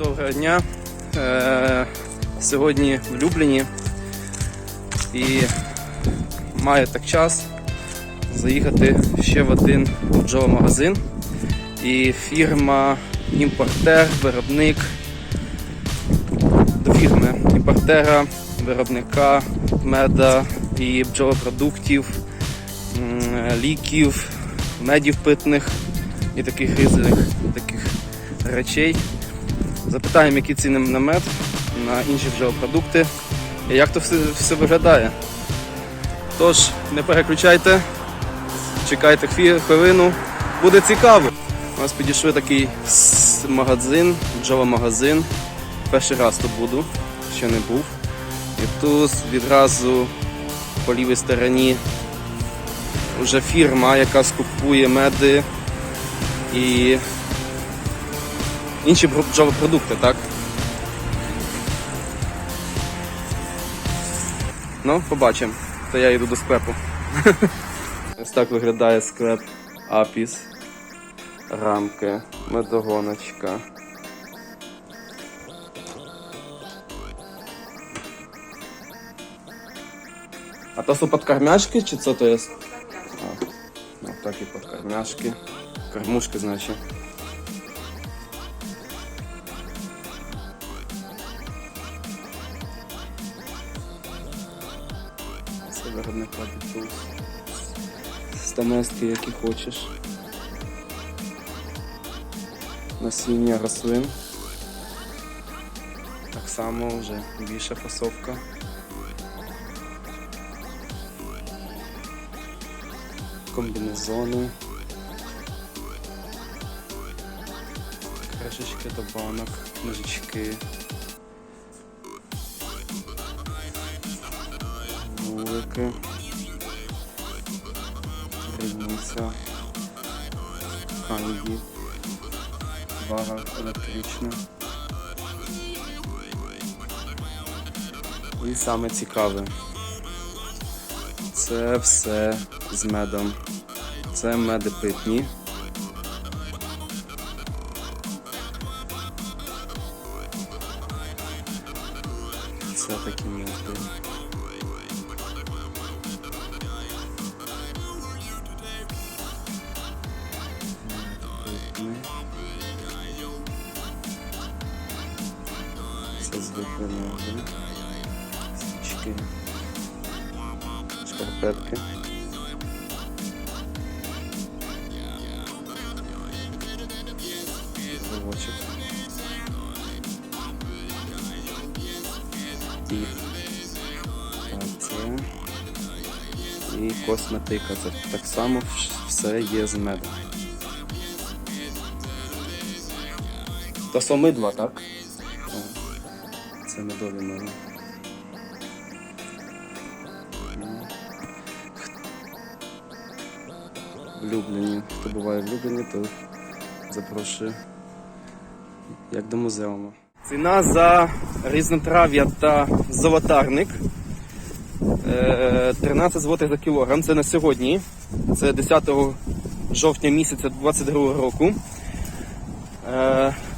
Доброго дня. Е, сьогодні в Любліні і маю так час заїхати ще в один бджоломагазин. І фірма імпортер, виробник до фірми імпортера, виробника меда і бджолопродуктів, ліків, медів питних і таких різних таких речей. Запитаємо, які ціни на мед, на інші бджолопродукти і як то все, все виглядає. Тож, не переключайте, чекайте хвилину, буде цікаво. У нас підійшов такий магазин. Перший раз тут буду, ще не був. І тут відразу по лівій стороні вже фірма, яка скупує меди і інші бро- бджолопродукти, так? Ну, побачимо. То я йду до склепу. Ось так виглядає склеп Апіс. Рамки, медогоночка. А то są подкормяшки, чи co to jest? A, no takie podkarmiaszki. Kормушки, значить. Виробника Дефус. Стамески, які хочеш. Насіння рослин. Так само вже більша фасовка. Комбінезони. Кришечки до банок, ножички. Вулики. Рідниця. Канді. Вага електрична. І саме цікаве. Це все з медом. Це меди питні. Це такі меди. Звикли меди. Свічки. Шкарпетки. І косметика. Так само все є з медом. То сомидла, так? О, Це медові мило. В Любліні. Хто буває в Любліні, то запрошую як до музеуму. Ціна за різнотрав'я та золотарник. Е, 13 злотих за кілограм. Це на сьогодні. Це 10 жовтня місяця 22 року.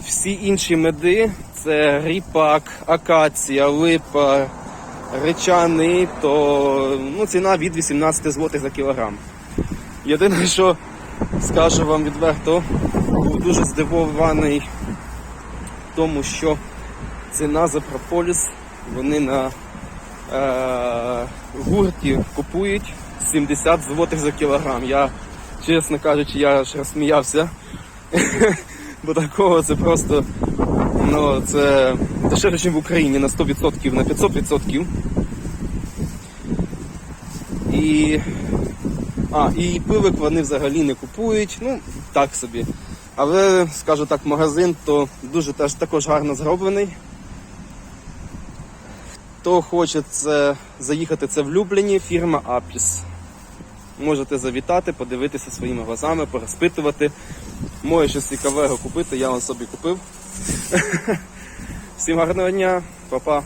Всі інші меди це ріпак, акація, липа, речани, то ну, ціна від 18 злотих за кілограм. Єдине, що скажу вам відверто, був дуже здивований тому, що ціна за прополіс вони на е, гурті купують 70 злотих за кілограм. Я, чесно кажучи, я аж розсміявся. Бо такого це просто ну, це дешевше, ніж в Україні на 100%, на 500%. І а, і пивик вони взагалі не купують, ну так собі. Але, скажу так, магазин то дуже теж також гарно зроблений. Хто хоче це, заїхати це в Любліні, фірма Апіс. Можете завітати, подивитися своїми глазами, порозпитувати. Може щось цікавого купити, я вам собі купив. Всім гарного дня, па-па.